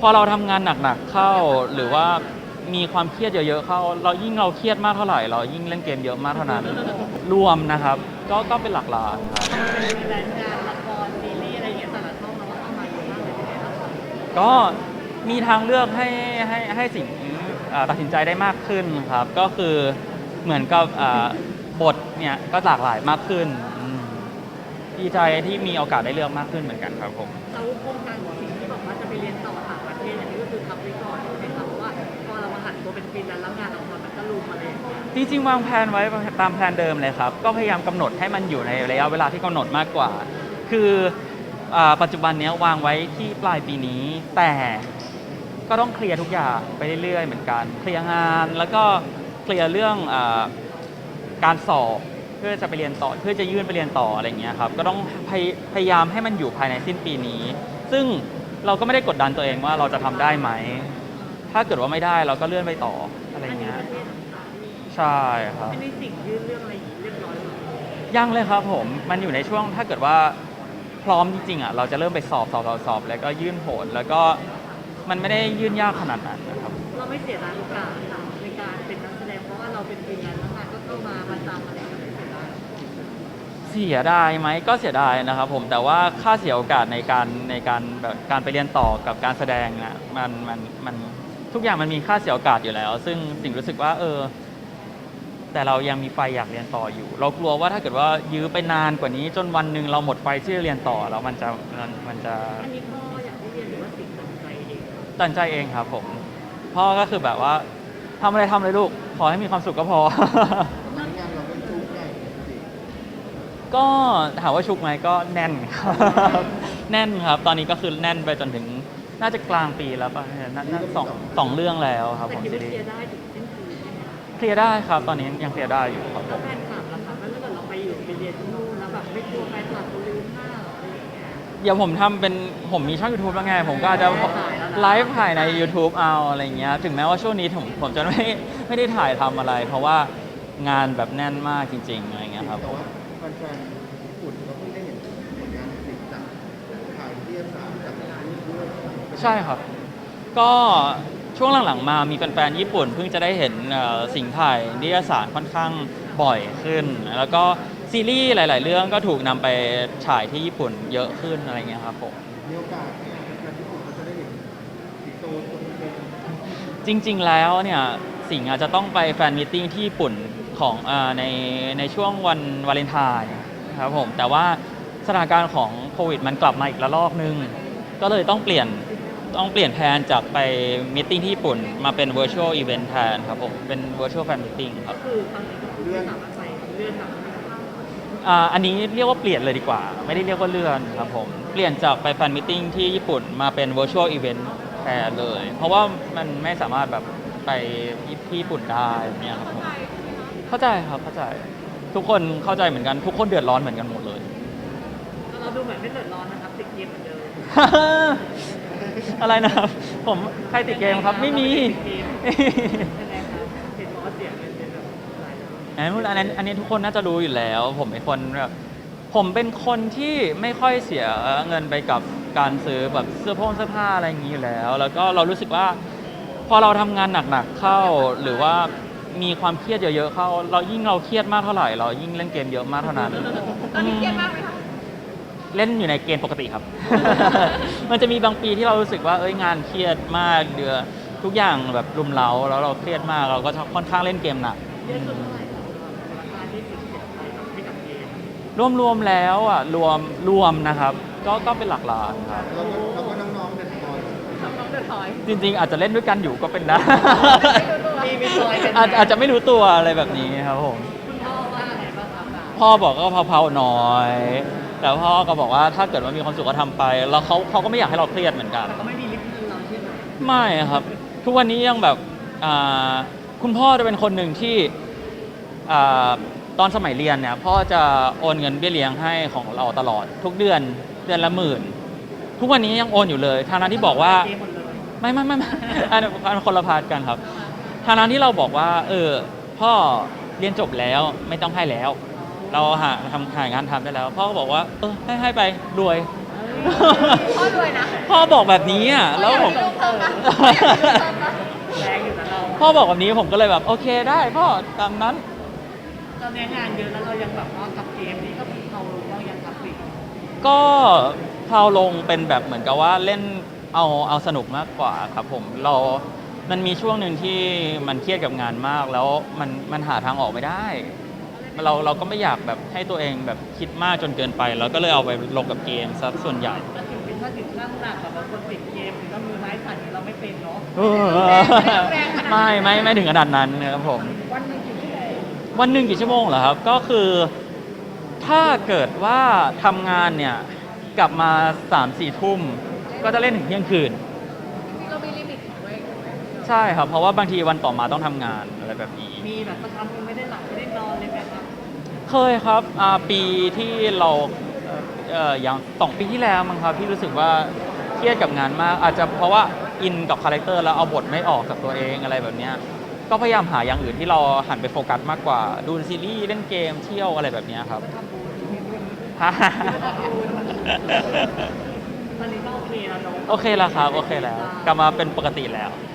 พอเราทำงานหนักๆเข้าหรือว่ามีความเครียดเยอะๆเข้า เรายิ่งเราเครียดมากเท่าไหร่ เรายิ่งเล่นเกมเยอะมากเท่านั้น รวมนะครับ ก็ก็เป็นหลักล้านครับเป็นรนด์งานละครซีรีส์อะไรอย่างเงี้ยต่ละช่องเราก็เข้ามาเยอะมากเลยเป็นไงบ้างคะก็มีทางเลือกให้ให้ให้สิ่งตัดสินใจได้มากขึ้นครับ ก็คือเหมือนกับบทเนี่ยก็หลากหลายมากขึ้นดีใจที่มีโอกาสได้เลือกมากขึ้นเหมือนกันครับผมเราโครงการของสิ่งที่บอกว่าจะไปเรียนต่อต่ะ เราเป็นฟรีแลนซ์แล้วงานละครมันก็ลุมมาเลยจริงๆวางแผนไว้ตามแผนเดิมเลยครับ ก็พยายามกำหนดให้มันอยู่ในระยะเวลาที่กำหนดมากกว่า คืออาปัจจุบันเนี้ยวางไว้ที่ปลายปีนี้ แต่ก็ต้องเคลียร์ทุกอย่างไปเรื่อยๆเหมือนกัน เคลียร์งานแล้วก็เคลียร์เรื่องอาการสอบเพื่อจะไปเรียนต่อ เพื่อจะยื่นไปเรียนต่ออะไรอย่างเงี้ยครับ ก็ต้องพยพยายามให้มันอยู่ภายในสิ้นปีนี้ ซึ่งเราก็ไม่ได้กดดันตัวเองว่าเราจะทำได้ไหม ถ้าเกิดว่าไม่ได้เราก็เลื่อนไปต่ออะไรอย่างเงี้ยประเทศต่างๆมีใช่ครับไม่ได้สิ่งยื่นเรื่องอะไรเรียบร้อยหรอยังเลยครับผมมันอยู่ในช่วงถ้าเกิดว่าพร้อมจริงๆอะเราจะเริ่มไปสอบสอบสอบสอบ แล้วก็ยื่นผลแล้วก็มันไม่ได้ยื่นยากขนาดนั้นนะครับ เราไม่เสียดายโอกาสค่ะในการเป็นนักแสดงเพราะว่าเราเป็นฟรีแลนซ์แล้วงานก็เข้ามาประจำอะไรอย่างเงี้ยเสียดายเสียดายไหมก็เสียดายนะครับผมแต่ว่าค่าเสียโอกาสในการในการแบบการไปเรียนต่อกับการแสดงนะมันมันมัน ทุกอย่างมันมีค่าเสียโอกาสอยู่แล้ว ซึ่งสิ่งรู้สึกว่า เออ แต่เรายังมีไฟอยากเรียนต่ออยู่ เรากลัวว่าถ้าเกิดว่ายื้อไปนานกว่านี้ จนวันหนึ่งเราหมดไฟที่จะเรียนต่อแล้วมันจะมันมันจะอันนี้พ่ออยากให้เรียนหรือว่าสิ่งตัดใจเองตัดใจเองครับผมพ่อก็คือแบบว่าทำอะไรทำเลยลูก ขอให้มีความสุขก็พอ งานเราเป็นชุกใหญ่จริงก็ถามว่าชุกไหมก็แน่นครับ แน่นครับ ตอนนี้ก็คือแน่นไปจนถึง น่าจะกลางปีแล้วป่ะเนี่ยน่าน่าสองสองเรื่องแล้วครับแต่ผมคิดซีว่ารีเคลียส์ร์ได้ถึงสิ้นปีใช่ไหมคะเคลียร์ได้ครับ ตอนนี้ยังเคลียร์ได้อยู่ครับผแล้วม แฟนคลับล่ะคะแล้วถ้าเกิดเราไปอยู่ไปเรียนที่นู่นแล้วแบบไม่กลัวแฟนคลับจะลืมหน้าหรออะไรอย่างเงี้ย เดี๋ยวผมทำเป็นผมมีช่อง YouTube แล้วไง ผมก็อาจจะถ่ายแล้วนะไลฟ์ถ่ายใน YouTube เอาอะไรเงี้ย ถึงแม้ว่าช่วงนี้ผมผมจะไม่ไม่ได้ถ่ายทำอะไร เพราะว่างานแบบแน่นมากจริงๆอะไรเงี้ยครับ แต่ว่าแฟนๆญี่ปุ่นก็ ใช่ครับ ก็ช่วงหลังๆมามีแฟนๆญี่ปุ่นเพิ่งจะได้เห็นเอ่อสิ่งถ่ายนิยสารค่อนข้างบ่อยขึ้น แล้วก็ซีรีส์หลาย ๆ เรื่องก็ถูกนำไปฉายที่ญี่ปุ่นเยอะขึ้นอะไรเงี้ยครับผม มีโอกาสแฟนญี่ปุ่นเขาจะได้เห็นสิงโตตัวเป็นจริงๆ แล้วเนี่ยสิงห์อาจจะต้องไปแฟนมิทติ้งที่ญี่ปุ่นของอาในในช่วงวันวาเลนไทน์ครับผมแต่ว่าสถานการณ์ของโควิดมันกลับมาอีกระลอกนึง ก็เลยต้องเปลี่ยน ต้องเปลี่ยนแผนจากไปมิทติ้งที่ญี่ปุ่นมาเป็น virtual event แทนครับผมเป็น virtual fan meeting ครับก็คือครั้งนี้ก็คือไม่สามารถไปเลื่อนแบบนั้นได้อ่าอันนี้เรียกว่าเปลี่ยนเลยดีกว่า ไม่ได้เรียกว่าเลื่อนครับผมเปลี่ยนจากไปแฟนมิทติ้งที่ญี่ปุ่นมาเป็น virtual event แทนเลย เพราะว่ามันไม่สามารถแบบไปที่ญี่ปุ่นได้แบบเนี่ยครับผมเข้าใจครับเข้าใจทุกคนเข้าใจเหมือนกันทุกคนเดือดร้อนเหมือนกันหมดเลยเราดูเหมือนไม่เดือดร้อนนะครับติดเกมเหมือนเดิม อะไรนะครับ ผมใครติดเกมครับไม่มีติดเกมใช่ไหมครับเห็นบอกว่าเสียเงินเป็นแบบหลายล้านอันนี้อันนี้อันนี้ทุกคนน่าจะรู้อยู่แล้ว ผมเป็นคนแบบผมเป็นคนที่ไม่ค่อยเสียเงินไปกับการซื้อแบบเสื้อผ้าเสื้อผ้าอะไรอย่างนี้อยู่แล้ว แล้วก็เรารู้สึกว่า พอเราทำงานหนักๆเข้า หรือว่ามีความเครียดเยอะๆเข้า เรายิ่งเราเครียดมากเท่าไหร่ เรายิ่งเล่นเกมเยอะมากเท่านั้นตอนนี้เครียดมากไหมคะ เล่นอยู่ในเกณฑ์ปกติครับ มันจะมีบางปีที่เรารู้สึกว่าเอ้ยงานเครียดมากเดือทุกอย่างแบบรุมเร้าแล้วเราเครียดมากเราก็จะค่อนข้างเล่นเกมหนักเยอะสุดเท่าไหร่ครับราคาที่สิบเจ็ดไปกับให้กับเกมรวมๆแล้วอะรวมรวมนะครับ ก็ก็เป็นหลักล้านครับแล้วก็แล้วก็น้องๆเด็กบอลน้องเดือดถอยจริง ๆ อาจจะเล่นด้วยกันอยู่ก็เป็นได้มีมีซอยกันไหมอาจอาจจะไม่รู้ตัวอะไรแบบนี้ครับผมคุณพ่อว่าไงบ้างครับอะพ่อบอกก็เผาๆหน่อย แต่พ่อก็บอกว่าถ้าเกิดว่ามีความสุขก็ทำไป แล้วเขาเขาก็ไม่อยากให้เราเครียดเหมือนกัน แต่ก็ไม่มีลิฟต์เงินเราใช่ไหมไม่ครับ ทุกวันนี้ยังแบบอ่าคุณพ่อจะเป็นคนหนึ่งที่อ่าตอนสมัยเรียนเนี่ยพ่อจะโอนเงินเบี้ยเลี้ยงให้ของเราตลอด ทุกเดือนเดือนละหมื่น ทุกวันนี้ยังโอนอยู่เลยทางนั้นที่บอกว่า เกมหมดเลย ไม่ไม่ไม่ไม่ อันอันคนละพาร์ทกันครับทางนั้นที่เราบอกว่า เออ พ่อเรียนจบแล้วไม่ต้องให้แล้ว เราหาทำหางานทำได้แล้ว พ่อก็บอกว่า เออให้ให้ไปรวย พ่อรวยนะพ่อบอกแบบนี้อะแล้วผมแรงอยู่นะเราพ่อบอกแบบนี้ผมก็เลยแบบ โอเคได้พ่อตามนั้นตอนนี้งานเยอะแล้วเรายังแบบว่ากับเกมนี้ก็มีเขาเรายังกับปิดก็พาวลงเป็นแบบเหมือนกับว่าเล่นเอาเอาสนุกมากกว่าครับผมเรา มันมีช่วงหนึ่งที่มันเครียดกับงานมากแล้วมันมันหาทางออกไม่ได้ เราเราก็ไม่อยากแบบให้ตัวเองแบบคิดมากจนเกินไป เราก็เลยเอาไปลงกับเกมซะส่วนใหญ่ถ้าถึงเป็นถ้าถึงนั่งหนักแบบบางคนติดเกมหรือว่ามือไม้สั่นเราไม่เป็นเนาะไม่ไม่ไม่ถึงขนาดนั้นนะครับผม วันหนึงกี่ชั่วโมงวันหนึ่งกี่ชั่วโมงเหรอครับ ก็คือ ถ้าเกิดว่าทำงานเนี่ยกลับมา3ามสี่ทุ่ม ก็จะเล่นถึงเที่ยงคืนเรามีลิมิตของตัวเองถูกไหมใช่ครับ เพราะว่าบางทีวันต่อมาต้องทำงานอะไรแบบนี้ มีแบบสักครั้งหนึงไม่ได้หลับ เคยครับอ่าปีที่เราเอ่อเอ่ออย่างสองปีที่แล้วมั้งครับพี่รู้สึกว่าเครียดกับงานมาก อาจจะเพราะว่าอินกับคาแรคเตอร์แล้วเอาบทไม่ออกกับตัวเองอะไรแบบเนี้ยก็พยายามหาอย่างอื่นที่เราหันไปโฟกัสมากกว่า ดูซีรีส์เล่นเกมเที่ยวอะไรแบบเนี้ยครับทำบุญมีบุญฮ่าตอนนี้ก็โอเคแล้วเนาะโอเคแล้วครับ โอเคแล้ว กลับมาเป็นปกติแล้วอ